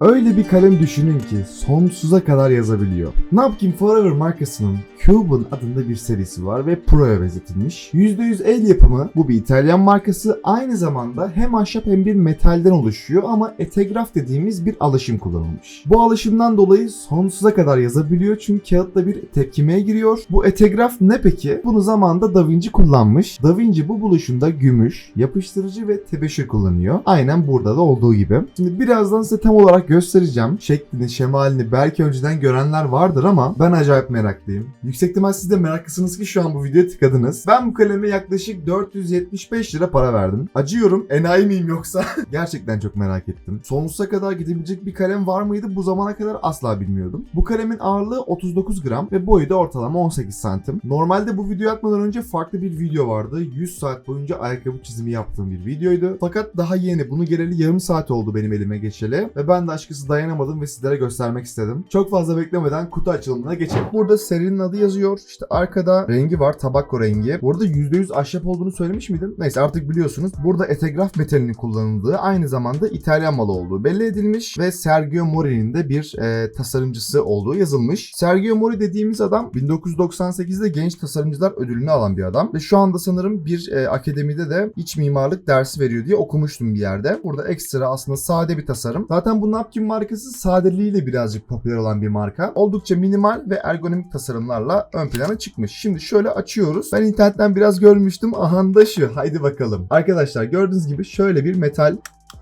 Öyle bir kalem düşünün ki sonsuza kadar yazabiliyor. Napkin Forever markasının Cuban adında bir serisi var ve Pro'ya benzetilmiş. %100 el yapımı bu bir İtalyan markası aynı zamanda hem ahşap hem bir metalden oluşuyor ama etegraf dediğimiz bir alaşım kullanılmış. Bu alaşımdan dolayı sonsuza kadar yazabiliyor çünkü kağıtla bir tepkimeye giriyor. Bu etegraf ne peki? Bunu zamanında Da Vinci kullanmış. Da Vinci bu buluşunda gümüş, yapıştırıcı ve tebeşir kullanıyor. Aynen burada da olduğu gibi. Şimdi birazdan size tam olarak göstereceğim. Şeklini, şemalini belki önceden görenler vardır ama ben acayip meraklıyım. Yüksek ihtimal siz de meraklısınız ki şu an bu videoya tıkladınız. Ben bu kaleme yaklaşık 475 lira para verdim. Acıyorum. Enayi miyim yoksa? Gerçekten çok merak ettim. Sonsuza kadar gidebilecek bir kalem var mıydı? Bu zamana kadar asla bilmiyordum. Bu kalemin ağırlığı 39 gram ve boyu da ortalama 18 santim. Normalde bu videoyu atmadan önce farklı bir video vardı. 100 saat boyunca ayakkabı çizimi yaptığım bir videoydu. Fakat daha yeni. Bunu geleli yarım saat oldu benim elime geçeli. Ve ben de açıkçası dayanamadım ve sizlere göstermek istedim. Çok fazla beklemeden kutu açılımına geçelim. Burada serinin adı yazıyor. İşte arkada rengi var. Tabakko rengi. Burada %100 ahşap olduğunu söylemiş miydim? Neyse artık biliyorsunuz. Burada etegraf metalinin kullanıldığı aynı zamanda İtalyan malı olduğu belli edilmiş ve Sergio Mori'nin de bir e, tasarımcısı olduğu yazılmış. Sergio Mori dediğimiz adam 1998'de Genç Tasarımcılar Ödülünü alan bir adam ve şu anda sanırım bir e, akademide de iç mimarlık dersi veriyor diye okumuştum bir yerde. Burada ekstra aslında sade bir tasarım. Zaten bu Napkin markası sadeliğiyle birazcık popüler olan bir marka. Oldukça minimal ve ergonomik tasarımlarla ön plana çıkmış. Şimdi şöyle açıyoruz. Ben internetten biraz görmüştüm. Aha da şu. Haydi bakalım. Arkadaşlar gördüğünüz gibi şöyle bir metal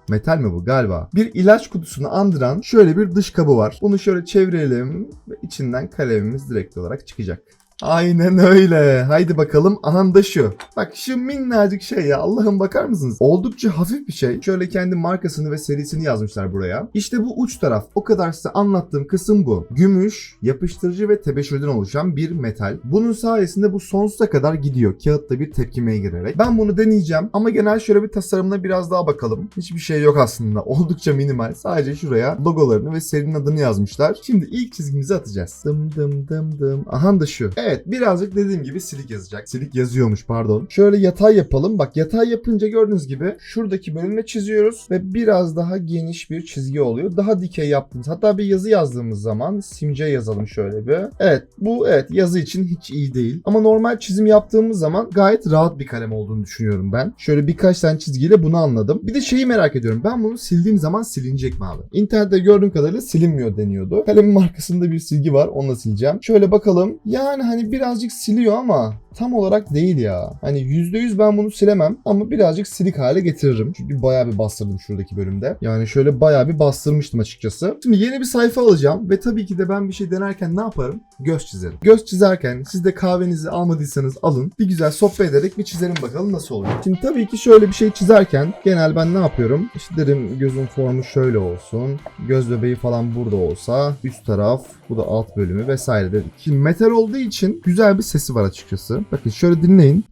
Metal mi bu galiba? Bir ilaç kutusunu andıran şöyle bir dış kabı var. Bunu şöyle çevirelim ve içinden kalemimiz direkt olarak çıkacak. Aynen öyle. Haydi bakalım. Da şu. Bak şu minnacık şey ya. Allah'ım bakar mısınız? Oldukça hafif bir şey. Şöyle kendi markasını ve serisini yazmışlar buraya. İşte bu uç taraf. O kadar size anlattığım kısım bu. Gümüş, yapıştırıcı ve tebeşirden oluşan bir metal. Bunun sayesinde bu sonsuza kadar gidiyor. Kağıtta bir tepkimeye girerek. Ben bunu deneyeceğim ama genel şöyle bir tasarımına biraz daha bakalım. Hiçbir şey yok aslında. Oldukça minimal. Sadece şuraya logolarını ve serinin adını yazmışlar. Şimdi ilk çizgimizi atacağız. Dım dım dım dım. Aha da şu. Evet birazcık dediğim gibi silik yazacak. Silik yazıyormuş pardon. Şöyle yatay yapalım. Bak yatay yapınca gördüğünüz gibi şuradaki bölüme çiziyoruz ve biraz daha geniş bir çizgi oluyor. Daha dikey yaptığımız hatta bir yazı yazdığımız zaman simce yazalım şöyle bir. Evet bu evet yazı için hiç iyi değil. Ama normal çizim yaptığımız zaman gayet rahat bir kalem olduğunu düşünüyorum ben. Şöyle birkaç tane çizgiyle bunu anladım. Bir de şeyi merak ediyorum. Ben bunu sildiğim zaman silinecek mi abi? İnternette gördüğüm kadarıyla silinmiyor deniyordu. Kalemin markasında bir silgi var. Onunla sileceğim. Şöyle bakalım. Yani hani birazcık siliyor ama tam olarak değil ya. Hani %100 ben bunu silemem ama birazcık silik hale getiririm. Çünkü bayağı bir bastırdım şuradaki bölümde. Yani şöyle bayağı bir bastırmıştım açıkçası. Şimdi yeni bir sayfa alacağım ve tabii ki de ben bir şey denerken ne yaparım? Göz çizerim. Göz çizerken siz de kahvenizi almadıysanız alın. Bir güzel sohbet ederek bir çizelim bakalım nasıl oluyor. Şimdi tabii ki şöyle bir şey çizerken genel ben ne yapıyorum? İşte derim gözün formu şöyle olsun. Göz bebeği falan burada olsa. Üst taraf bu da alt bölümü vesaire dedik. Şimdi metal olduğu için güzel bir sesi var açıkçası. Bakın şöyle dinleyin.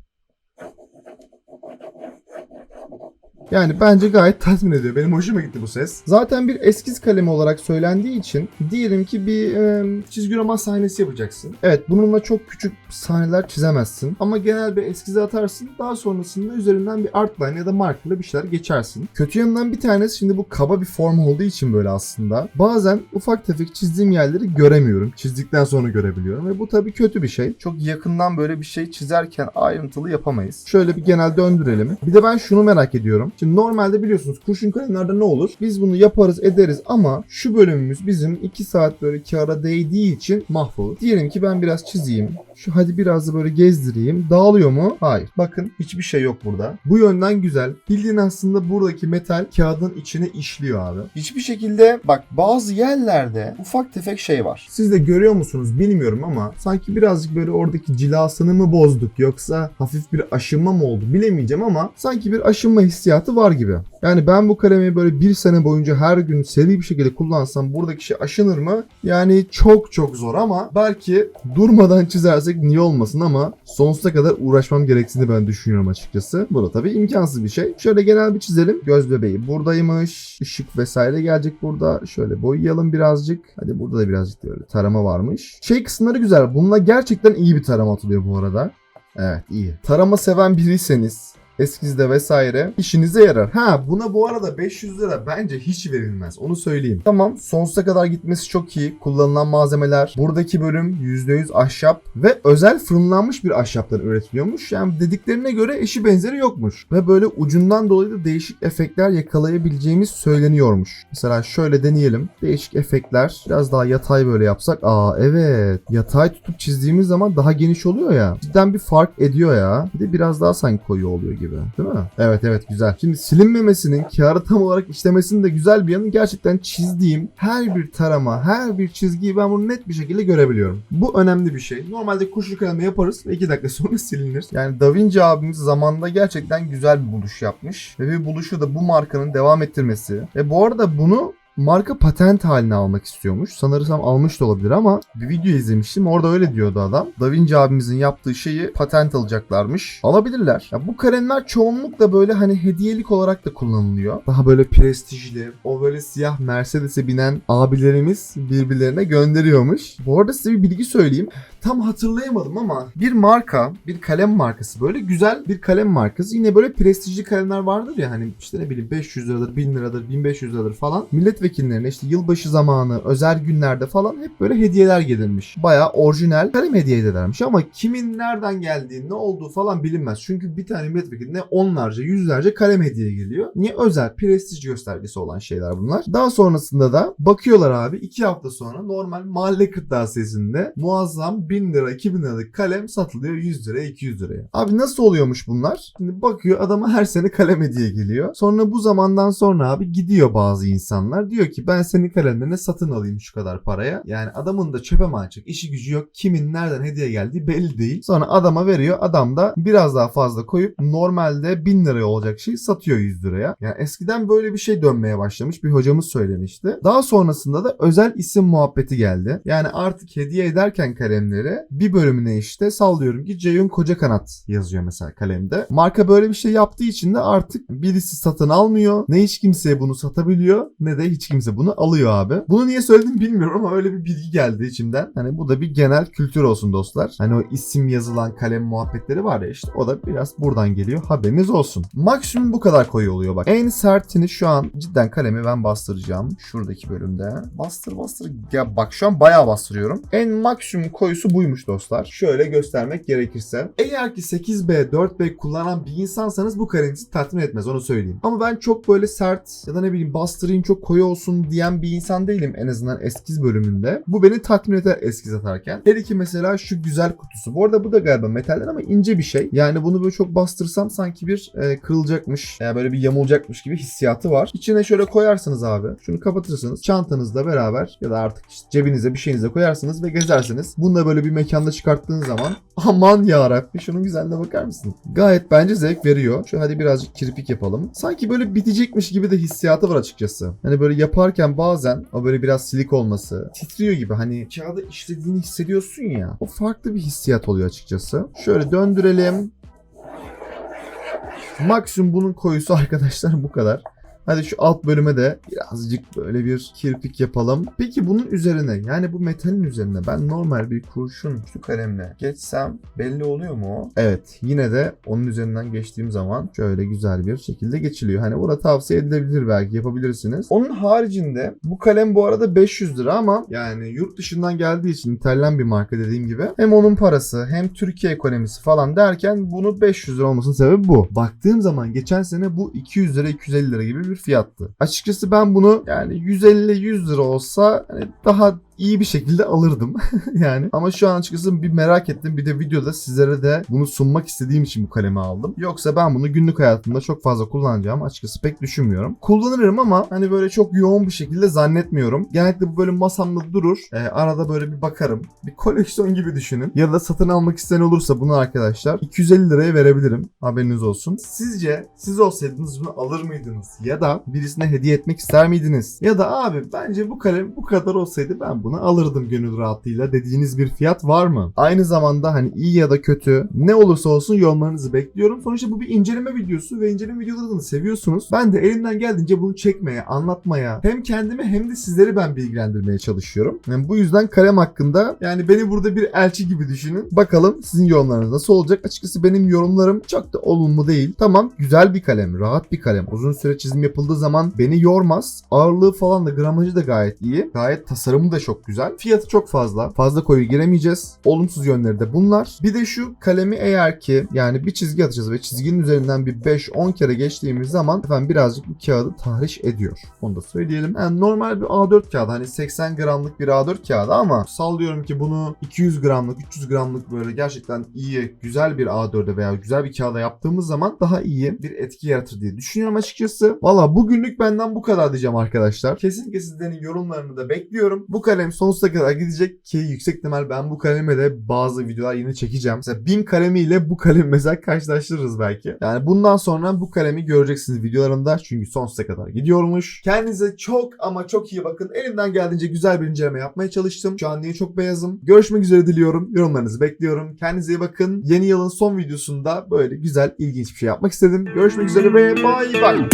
Yani bence gayet tatmin ediyor. Benim hoşuma gitti bu ses. Zaten bir eskiz kalemi olarak söylendiği için diyelim ki bir e, çizgi roman sahnesi yapacaksın. Evet bununla çok küçük sahneler çizemezsin. Ama genel bir eskize atarsın. Daha sonrasında üzerinden bir artline ya da markerla bir şeyler geçersin. Kötü yanından bir tanesi şimdi bu kaba bir form olduğu için böyle aslında. Bazen ufak tefek çizdiğim yerleri göremiyorum. Çizdikten sonra görebiliyorum ve bu tabii kötü bir şey. Çok yakından böyle bir şey çizerken ayrıntılı yapamayız. Şöyle bir genel döndürelim. Bir de ben şunu merak ediyorum. Şimdi normalde biliyorsunuz kurşun kalemlerde ne olur? Biz bunu yaparız ederiz ama şu bölümümüz bizim 2 saat böyle kağıda değdiği için mahvolur. Diyelim ki ben biraz çizeyim. Şu hadi biraz da böyle gezdireyim. Dağılıyor mu? Hayır. Bakın hiçbir şey yok burada. Bu yönden güzel. Bildiğin aslında buradaki metal kağıdın içine işliyor abi. Hiçbir şekilde bak bazı yerlerde ufak tefek şey var. Siz de görüyor musunuz bilmiyorum ama sanki birazcık böyle oradaki cilasını mı bozduk yoksa hafif bir aşınma mı oldu bilemeyeceğim ama sanki bir aşınma hissiyatı var gibi. Yani ben bu kalemi böyle bir sene boyunca her gün seri bir şekilde kullansam buradaki şey aşınır mı? Yani çok çok zor ama belki durmadan çizersek niye olmasın ama sonsuza kadar uğraşmam gerektiğini ben düşünüyorum açıkçası. Bu da tabii imkansız bir şey. Şöyle genel bir çizelim. Göz bebeği buradaymış. Işık vesaire gelecek burada. Şöyle boyayalım birazcık. Hadi burada da birazcık böyle tarama varmış. Şey kısımları güzel. Bununla gerçekten iyi bir tarama atılıyor bu arada. Evet iyi. Tarama seven biriyseniz eskizde vesaire işinize yarar. Ha buna bu arada 500 lira bence hiç verilmez. Onu söyleyeyim. Tamam sonsuza kadar gitmesi çok iyi. Kullanılan malzemeler. Buradaki bölüm %100 ahşap ve özel fırınlanmış bir ahşaptan üretiliyormuş. Yani dediklerine göre eşi benzeri yokmuş. Ve böyle ucundan dolayı da değişik efektler yakalayabileceğimiz söyleniyormuş. Mesela şöyle deneyelim. Değişik efektler. Biraz daha yatay böyle yapsak. Aa evet. Yatay tutup çizdiğimiz zaman daha geniş oluyor ya. Cidden bir fark ediyor ya. Bir de biraz daha sanki koyu oluyor gibi. Değil mi? Evet evet güzel. Şimdi silinmemesinin kağıdı tam olarak işlemesinin de güzel bir yanı gerçekten çizdiğim her bir tarama, her bir çizgiyi ben bunu net bir şekilde görebiliyorum. Bu önemli bir şey. Normalde kurşun kalemi yaparız ve 2 dakika sonra silinir. Yani Da Vinci abimiz zamanda gerçekten güzel bir buluş yapmış. Ve bir buluşu da bu markanın devam ettirmesi. Ve bu arada bunu marka patent haline almak istiyormuş. Sanırsam almış da olabilir ama bir video izlemiştim. Orada öyle diyordu adam. Da Vinci abimizin yaptığı şeyi patent alacaklarmış. Alabilirler. Ya bu kalemler çoğunlukla böyle hani hediyelik olarak da kullanılıyor. Daha böyle prestijli, o böyle siyah Mercedes'e binen abilerimiz birbirlerine gönderiyormuş. Bu arada size bir bilgi söyleyeyim. Tam hatırlayamadım ama bir marka, bir kalem markası böyle güzel bir kalem markası. Yine böyle prestijli kalemler vardır ya hani işte ne bileyim 500 liradır, 1000 liradır, 1500 liradır falan. Milletvekillerine işte yılbaşı zamanı, özel günlerde falan hep böyle hediyeler gelirmiş. Bayağı orijinal kalem hediye ederlermiş ama kimin nereden geldiği, ne olduğu falan bilinmez. Çünkü bir tane milletvekiline onlarca, yüzlerce kalem hediye geliyor. Niye? Özel, prestij göstergesi olan şeyler bunlar. Daha sonrasında da bakıyorlar abi 2 hafta sonra normal mahalle kırtasiyesinde muazzam 1000 lira 2000 liralık kalem satılıyor 100 liraya 200 liraya. Abi nasıl oluyormuş bunlar? Şimdi bakıyor adama her sene kalem hediye geliyor. Sonra bu zamandan sonra abi gidiyor bazı insanlar. Diyor ki ben senin kalemlerini satın alayım şu kadar paraya. Yani adamın da çöpe mi açık? işi gücü yok. Kimin nereden hediye geldiği belli değil. Sonra adama veriyor. Adam da biraz daha fazla koyup normalde 1000 liraya olacak şeyi satıyor 100 liraya. Yani eskiden böyle bir şey dönmeye başlamış. Bir hocamız söylemişti. Daha sonrasında da özel isim muhabbeti geldi. Yani artık hediye ederken kalemleri bir bölümüne işte sallıyorum ki Ceyhun Koca Kanat yazıyor mesela kalemde. Marka böyle bir şey yaptığı için de artık birisi satın almıyor. Ne hiç kimseye bunu satabiliyor ne de hiç kimse bunu alıyor abi. Bunu niye söyledim bilmiyorum ama öyle bir bilgi geldi içimden. Hani bu da bir genel kültür olsun dostlar. Hani o isim yazılan kalem muhabbetleri var ya işte o da biraz buradan geliyor. Haberiniz olsun. Maksimum bu kadar koyu oluyor bak. En sertini şu an cidden kalemi ben bastıracağım. Şuradaki bölümde. Bastır bastır. Ya bak şu an bayağı bastırıyorum. En maksimum koyusu buymuş dostlar. Şöyle göstermek gerekirse. Eğer ki 8B, 4B kullanan bir insansanız bu kalem sizi tatmin etmez onu söyleyeyim. Ama ben çok böyle sert ya da ne bileyim bastırayım çok koyu olsun diyen bir insan değilim en azından eskiz bölümünde. Bu beni tatmin eder eskiz atarken. Her iki mesela şu güzel kutusu. Bu arada bu da galiba metalden ama ince bir şey. Yani bunu böyle çok bastırsam sanki bir e, kırılacakmış, yani böyle bir yamulacakmış gibi hissiyatı var. İçine şöyle koyarsınız abi. Şunu kapatırsınız. Çantanızla beraber ya da artık işte cebinize bir şeyinize koyarsınız ve gezersiniz. Bunu da böyle bir mekanda çıkarttığın zaman aman yarabbi şunun güzelliğine bakar mısın? Gayet bence zevk veriyor. Şu hadi birazcık kirpik yapalım. Sanki böyle bitecekmiş gibi de hissiyatı var açıkçası. Hani böyle yaparken bazen o böyle biraz silik olması titriyor gibi hani kağıda işlediğini hissediyorsun ya. O farklı bir hissiyat oluyor açıkçası. Şöyle döndürelim. Maksimum bunun koyusu arkadaşlar bu kadar. Hadi şu alt bölüme de birazcık böyle bir kirpik yapalım. Peki bunun üzerine yani bu metalin üzerine ben normal bir kurşun şu kalemle geçsem belli oluyor mu? Evet yine de onun üzerinden geçtiğim zaman şöyle güzel bir şekilde geçiliyor. Hani burada tavsiye edilebilir belki yapabilirsiniz. Onun haricinde bu kalem bu arada 500 lira ama yani yurt dışından geldiği için İtalyan bir marka dediğim gibi hem onun parası hem Türkiye ekonomisi falan derken bunu 500 lira olmasının sebebi bu. Baktığım zaman geçen sene bu 200 lira 250 lira gibi bir fiyattı. Açıkçası ben bunu yani 150-100 lira olsa hani daha iyi bir şekilde alırdım yani. Ama şu an açıkçası bir merak ettim. Bir de videoda sizlere de bunu sunmak istediğim için bu kalemi aldım. Yoksa ben bunu günlük hayatımda çok fazla kullanacağım açıkçası pek düşünmüyorum. Kullanırım ama hani böyle çok yoğun bir şekilde zannetmiyorum. Genellikle bu böyle masamda durur. Ee, arada böyle bir bakarım. Bir koleksiyon gibi düşünün. Ya da satın almak isteyen olursa bunu arkadaşlar 250 liraya verebilirim. Haberiniz olsun. Sizce siz olsaydınız bunu alır mıydınız? Ya da birisine hediye etmek ister miydiniz? Ya da abi bence bu kalem bu kadar olsaydı ben bunu bunu alırdım gönül rahatlığıyla dediğiniz bir fiyat var mı? Aynı zamanda hani iyi ya da kötü ne olursa olsun yorumlarınızı bekliyorum. Sonuçta bu bir inceleme videosu ve inceleme videolarını seviyorsunuz. Ben de elimden geldiğince bunu çekmeye, anlatmaya hem kendimi hem de sizleri ben bilgilendirmeye çalışıyorum. Yani bu yüzden kalem hakkında yani beni burada bir elçi gibi düşünün. Bakalım sizin yorumlarınız nasıl olacak? Açıkçası benim yorumlarım çok da olumlu değil. Tamam güzel bir kalem, rahat bir kalem. Uzun süre çizim yapıldığı zaman beni yormaz. Ağırlığı falan da gramajı da gayet iyi. Gayet tasarımı da çok güzel. Fiyatı çok fazla. Fazla koyu giremeyeceğiz. Olumsuz yönleri de bunlar. Bir de şu kalemi eğer ki yani bir çizgi atacağız ve çizginin üzerinden bir 5-10 kere geçtiğimiz zaman efendim birazcık bu kağıdı tahriş ediyor. Onu da söyleyelim. Yani normal bir A4 kağıdı hani 80 gramlık bir A4 kağıdı ama sallıyorum ki bunu 200 gramlık 300 gramlık böyle gerçekten iyi güzel bir A4'e veya güzel bir kağıda yaptığımız zaman daha iyi bir etki yaratır diye düşünüyorum açıkçası. Valla bugünlük benden bu kadar diyeceğim arkadaşlar. Kesinlikle sizlerin yorumlarını da bekliyorum. Bu kalem sonsuza kadar gidecek ki yüksek ihtimal ben bu kaleme de bazı videolar yine çekeceğim. Mesela BİM kalemiyle bu kalemi mesela karşılaştırırız belki. Yani bundan sonra bu kalemi göreceksiniz videolarımda çünkü sonsuza kadar gidiyormuş. Kendinize çok ama çok iyi bakın. Elimden geldiğince güzel bir inceleme yapmaya çalıştım. Şu an niye çok beyazım. Görüşmek üzere diliyorum. Yorumlarınızı bekliyorum. Kendinize iyi bakın. Yeni yılın son videosunda böyle güzel ilginç bir şey yapmak istedim. Görüşmek üzere ve bay bay.